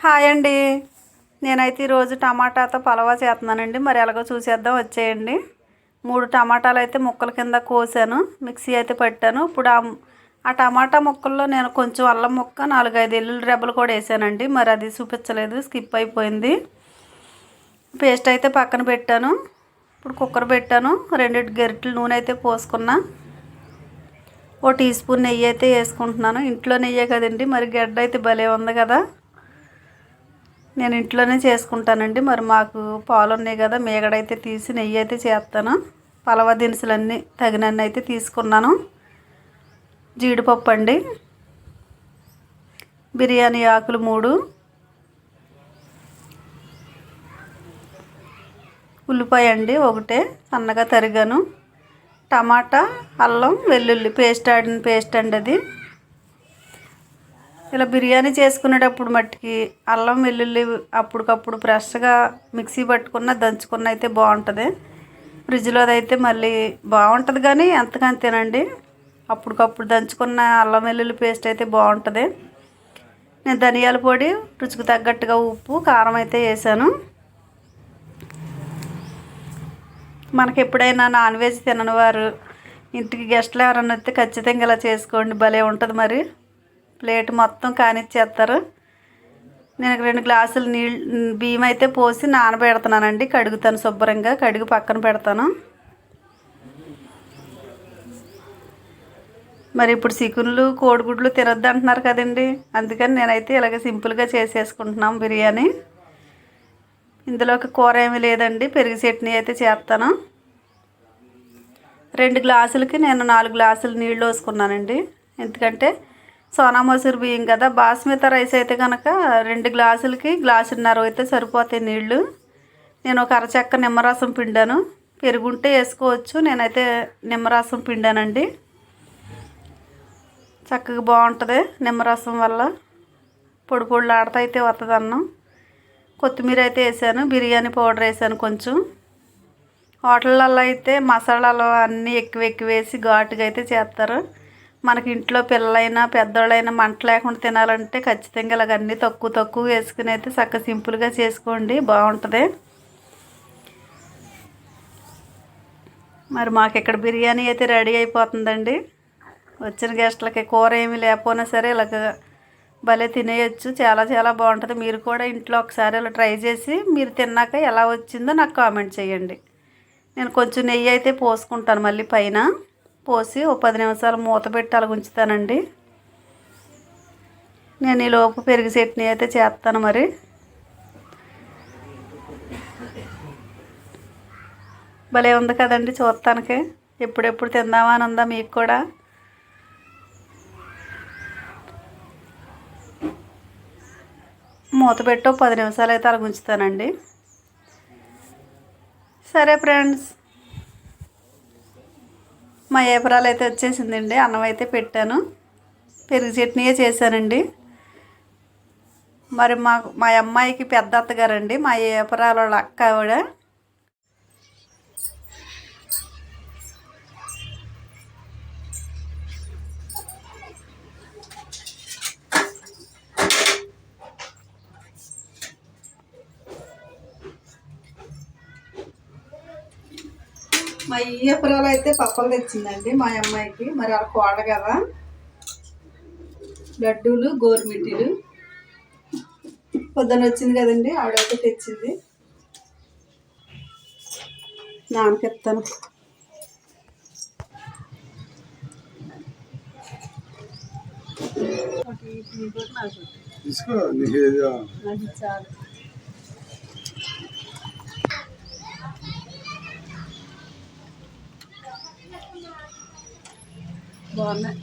Hi అండి. నేనైతే ఈరోజు టమాటాతో పలవా చేస్తున్నానండి. మరి ఎలాగో చూసేద్దాం వచ్చేయండి. మూడు టమాటాలు అయితే ముక్కల కింద కోసాను. మిక్సీ అయితే పెట్టాను. ఇప్పుడు ఆ ఆ టమాటా ముక్కల్లో నేను కొంచెం అల్లం ముక్క నాలుగైదు ఎల్లుల్లి రెబ్బలు కూడా వేసానండి. మరి అది చూపించలేదు స్కిప్ అయిపోయింది. పేస్ట్ అయితే పక్కన పెట్టాను. ఇప్పుడు కుక్కర్ పెట్టాను. రెండు గరిటెలు నూనె అయితే పోసుకున్నా. ఓ టీ స్పూన్ నెయ్యి అయితే వేసుకుంటున్నాను. ఇంట్లో నెయ్యే కదండి. మరి గడ్డ అయితే భలే ఉంది కదా. నేను ఇంట్లోనే చేసుకుంటానండి. మరి మాకు పాలు ఉన్నాయి కదా మేగడైతే తీసి నెయ్యి అయితే చేస్తాను పలవ దినుసులన్నీ తగినన్ని అయితే తీసుకున్నాను. జీడిపప్పు అండి. బిర్యానీ ఆకులు మూడు. ఉల్లిపాయ అండి ఒకటే సన్నగా తరిగాను. టమాటా అల్లం వెల్లుల్లి పేస్ట్ ఆడిన పేస్ట్ అండి అది. ఇలా బిర్యానీ చేసుకునేటప్పుడు మట్టికి అల్లం వెల్లుల్లి అప్పటికప్పుడు ఫ్రెష్గా మిక్సీ పట్టుకున్న దంచుకున్న అయితే బాగుంటుంది. ఫ్రిడ్జ్లో అయితే మళ్ళీ బాగుంటుంది కానీ ఎంతకంతేనండి అప్పటికప్పుడు దంచుకున్న అల్లం వెల్లుల్లి పేస్ట్ అయితే బాగుంటుంది. నేను ధనియాల పొడి రుచికి తగ్గట్టుగా ఉప్పు కారం అయితే వేసాను. మనకి ఎప్పుడైనా నాన్ వెజ్ తినని వారు ఇంటికి గెస్ట్లు ఎవరైనా వస్తే ఖచ్చితంగా ఇలా చేసుకోండి. భలే ఉంటుంది మరి. ప్లేట్ మొత్తం కానిచ్చేస్తారు. నేను రెండు గ్లాసులు నీళ్ళు బియ్యం అయితే పోసి నానబెడుతున్నానండి. కడుగుతాను శుభ్రంగా. కడిగి పక్కన పెడతాను. మరి ఇప్పుడు చికెన్లు కోడిగుడ్లు తినొద్దు అంటున్నారు కదండి. అందుకని నేనైతే ఇలాగ సింపుల్గా చేసేసుకుంటున్నాం బిర్యానీ. ఇందులోకి కూర ఏమీ లేదండి. పెరుగు చట్నీ అయితే చేస్తాను. రెండు గ్లాసులకి నేను నాలుగు గ్లాసులు నీళ్ళు వేసుకున్నానండి ఎందుకంటే సోనా మసూరి బియ్యం కదా. బాస్మతి రైస్ అయితే కనుక రెండు గ్లాసులకి గ్లాసున్నర అయితే సరిపోతాయి నీళ్ళు నేను ఒక అరచెక్క నిమ్మరసం పిండాను. పెరుగుంటే వేసుకోవచ్చు. నేనైతే నిమ్మరసం పిండానండి. చక్కగా బాగుంటుంది నిమ్మరసం వల్ల. పొడి పొడులు ఆడతా అయితే వస్తుంది అన్నం. కొత్తిమీర అయితే వేసాను. బిర్యానీ పౌడర్ వేసాను కొంచెం. హోటళ్ళల్లో అయితే మసాలాలు అన్నీ ఎక్కువ ఎక్కువ వేసి ఘాటుగా అయితే చేస్తారు. మనకి ఇంట్లో పిల్లలైనా పెద్దవాళ్ళైనా మంట లేకుండా తినాలంటే ఖచ్చితంగా ఇలాగ అన్నీ తక్కువ తక్కువ వేసుకుని అయితే చక్కగా సింపుల్గా చేసుకోండి. బాగుంటుంది. మరి మాకు ఇక్కడ బిర్యానీ అయితే రెడీ అయిపోతుందండి. వచ్చిన గెస్ట్లకి కూర ఏమీ లేకపోయినా సరే ఇలాగ భలే తినేయచ్చు. చాలా చాలా బాగుంటుంది. మీరు కూడా ఇంట్లో ఒకసారి ఇలా ట్రై చేసి మీరు తిన్నాక ఎలా వచ్చిందో నాకు కామెంట్ చేయండి. నేను కొంచెం నెయ్యి అయితే పోసుకుంటాను మళ్ళీ పైన. పోసి ఓ పది నిమిషాలు మూత పెట్టి అలా ఉంచుతానండి. నేను ఈ లోపు పెరుగు చట్నీ అయితే చేస్తాను మరి. భలే ఉంది కదండి చూస్తానికి. ఎప్పుడెప్పుడు తిందామని ఉందా మీకు కూడా? మూత పెట్టో పది నిమిషాలు అయితే అలా ఉంచుతానండి. సరే ఫ్రెండ్స్. మా ఏపరాలు అయితే వచ్చేసిందండి. అన్నం అయితే పెట్టాను. పెరుగు చట్నీయే చేశానండి. మరి మా మా అమ్మాయికి పెద్ద అత్తగారండి. మా ఏపరాల వాళ్ళ అక్క ఆవిడ. మా ఈయపురాలు అయితే పప్పలు తెచ్చిందండి మా అమ్మాయికి. మరి వాళ్ళ కోడ కదా. లడ్డూలు గోరుమిట్టీలు. పొద్దున వచ్చింది కదండి ఆవిడైతే తెచ్చింది. నాన్నకెత్తాను తీసుకో నీకు బాగున్నాయి